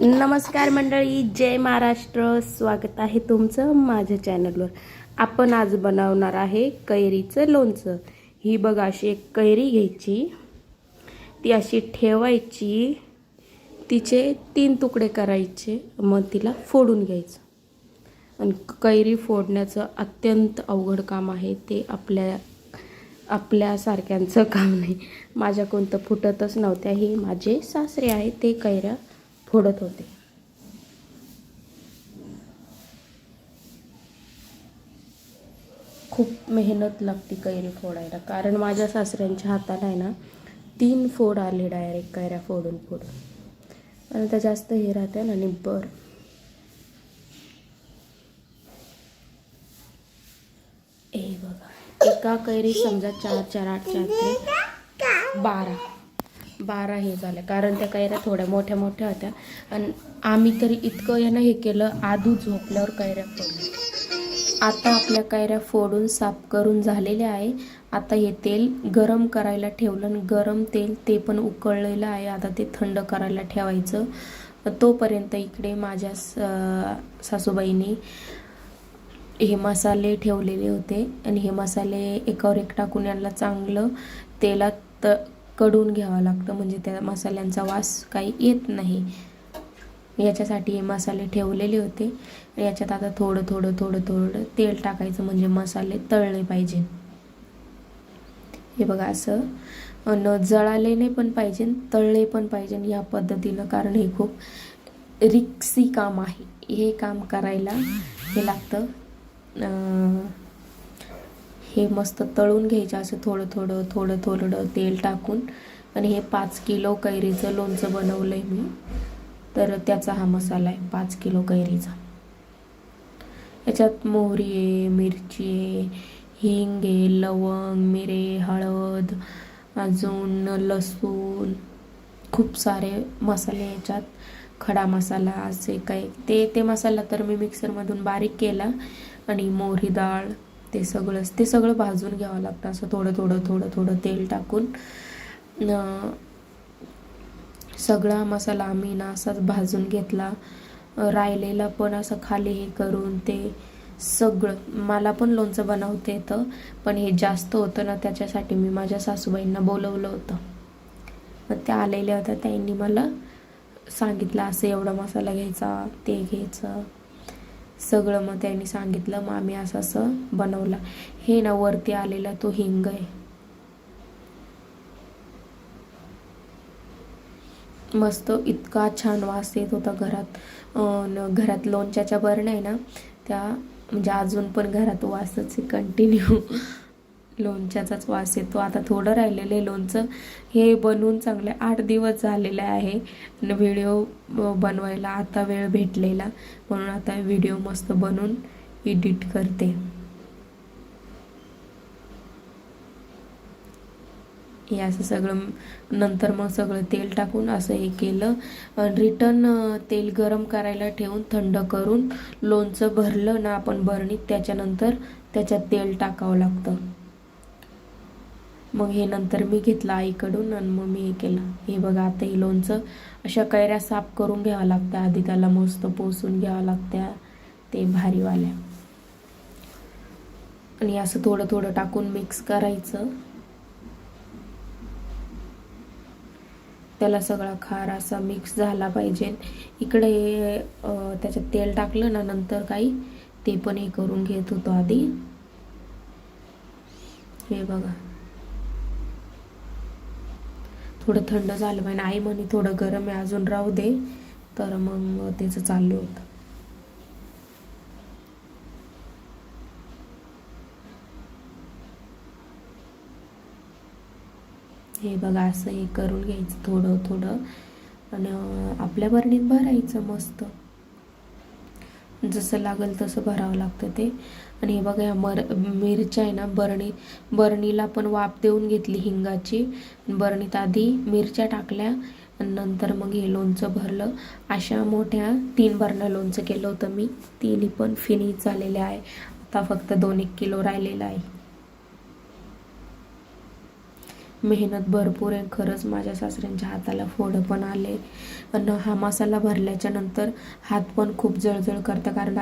नमस्कार मंडळी जय महाराष्ट्र. स्वागत आहे तुमचं माझ्या चॅनलवर. आपण आज बनवणार आहे कैरीचं लोणचं. ही बघा अशी एक कैरी घ्यायची. ती अशी ठेवायची. तिचे तीन तुकडे करायचे. मग तिला फोडून घ्यायचं. आणि कैरी फोडण्याचं अत्यंत अवघड काम आहे. ते आपल्या आपल्यासारख्यांचं काम नाही. माझ्या कोणतं फुटतच नव्हत्या. हे माझे सासरे आहे ते कैऱ्या फोडत होते. खूप मेहनत लागते कैरी फोडायला. कारण माझ्या सासऱ्यांच्या हाताला आहे ना तीन फोड आले डायरेक्ट कैऱ्या फोडून फोडून. आणि त्या जास्त हे राहते ना निब्बर. ए बघा एका कैरी समजा चार चार आठ चार ते बारा. बारा हे झाले. कारण त्या कैऱ्या थोड्या मोठ्या मोठ्या होत्या. आणि आम्ही तरी इतकं यानं हे केलं आधू झोपल्यावर कैऱ्या फोडल्या. आता आपल्या कैऱ्या फोडून साफ करून झालेल्या आहे. आता हे तेल गरम करायला ठेवलं आणि गरम तेल ते पण उकळलेलं आहे. आता ते थंड करायला ठेवायचं. तोपर्यंत इकडे माझ्या स- सासूबाईने हे मसाले ठेवलेले होते. आणि हे मसाले एकावर एक टाकून यांना चांगलं तेलात कडून घ्यावं लागतं. म्हणजे त्या मसाल्यांचा वास काही येत नाही. याच्यासाठी हे मसाले ठेवलेले होते. याच्यात आता थोडं थोडं थोडं थोडं तेल टाकायचं म्हणजे मसाले तळले पाहिजे. हे बघा असं. न जळाले नाही पण पाहिजे तळले पण पाहिजे. या पद्धतीनं कारण हे खूप रिक्सी काम आहे. हे काम करायला हे लागतं. हे मस्त तळून घ्यायचं असं थोडं थोडं थोडं थोडं तेल टाकून. आणि हे पाच किलो कैरीचं लोणचं बनवलं आहे मी. तर त्याचा हा मसाला आहे पाच किलो कैरीचा. याच्यात मोहरी आहे मिरची आहे हिंग आहे लवंग मिरे हळद अजून लसूण. खूप सारे मसाले याच्यात. खडा मसाला असे काही. ते ते मसाला तर मी मिक्सरमधून बारीक केला. आणि मोहरी डाळ ते सगळं ते सगळं भाजून घ्यावं लागतं. असं थोडं थोडं थोडं थोडं तेल टाकून. सगळा मसाला आम्ही ना असाच भाजून घेतला. राहिलेला पण असं खाली हे करून ते सगळं मला पण लोणचं बनवता येतं पण हे जास्त होतं ना त्याच्यासाठी मी माझ्या सासूबाईंना बोलवलं होतं. मग त्या आलेल्या होत्या त्यांनी मला सांगितलं असं एवढा मसाला घ्यायचा ते घ्यायचं. सगळं मग त्यांनी सांगितलं मग आम्ही असं असं बनवलं. हे ना वरती आलेला तो हिंग आहे. मस्त इतका छान वास येत होता घरात. घरात लोणच्याच्या बरण आहे ना त्या म्हणजे अजून पण घरात वासच आहे कंटिन्यू लोणच्याचाच वास येतो. आता थोडं राहिलेलं आहे लोणचं. हे बनवून चांगले आठ दिवस झालेले आहे. व्हिडिओ बनवायला आता वेळ भेटलेला. म्हणून आता व्हिडिओ मस्त बनवून एडिट करते. हे असं सगळं नंतर मग सगळं तेल टाकून असं हे केलं. रिटर्न तेल गरम करायला ठेवून थंड करून लोणचं भरलं ना आपण भरणीत त्याच्यानंतर त्याच्यात तेल टाकावं लागतं. मग हे नंतर मी घेतलं आईकडून आणि मग मी हे केलं. हे बघा आता हे लोणचं अशा कैऱ्या साफ करून घ्यावं लागतं आधी त्याला मस्त पोसून घ्यावं लागत्या ते भारीवाल्या. आणि असं थोडं थोडं टाकून मिक्स करायचं. त्याला सगळा खार असा मिक्स झाला पाहिजे. इकडे त्याच्यात तेल टाकलं ना नंतर काही ते पण हे करून घेत होतो आधी. हे बघा. थोडं थंड झालं पाहिजे. आई म्हणे थोडं गरम आहे अजून राहू दे. तर मग त्याचं चालू होतं. हे बघा असं हे करून घ्यायचं थोडं थोडं. आणि आपल्या बरणीत भरायचं मस्त. जसं लागेल तसं भरावं लागतं ते. आणि हे बघा या मर मिरच्या आहे ना बरणी बरणीला पण वाफ देऊन घेतली हिंगाची. बरणीत आधी मिरच्या टाकल्या नंतर मग हे लोणचं भरलं. अशा मोठ्या तीन बरणं लोणचं केलं होतं मी. तिन्ही पण फिनिश झालेले आहे. आता फक्त दोन एक किलो राहिलेलं आहे. मेहनत भरपूर आहे. खरंच माझ्या सासऱ्यांच्या हाताला फोडं पण आले. पण हा मसाला भरल्याच्या नंतर हात पण खूप जळजळ करतं कारण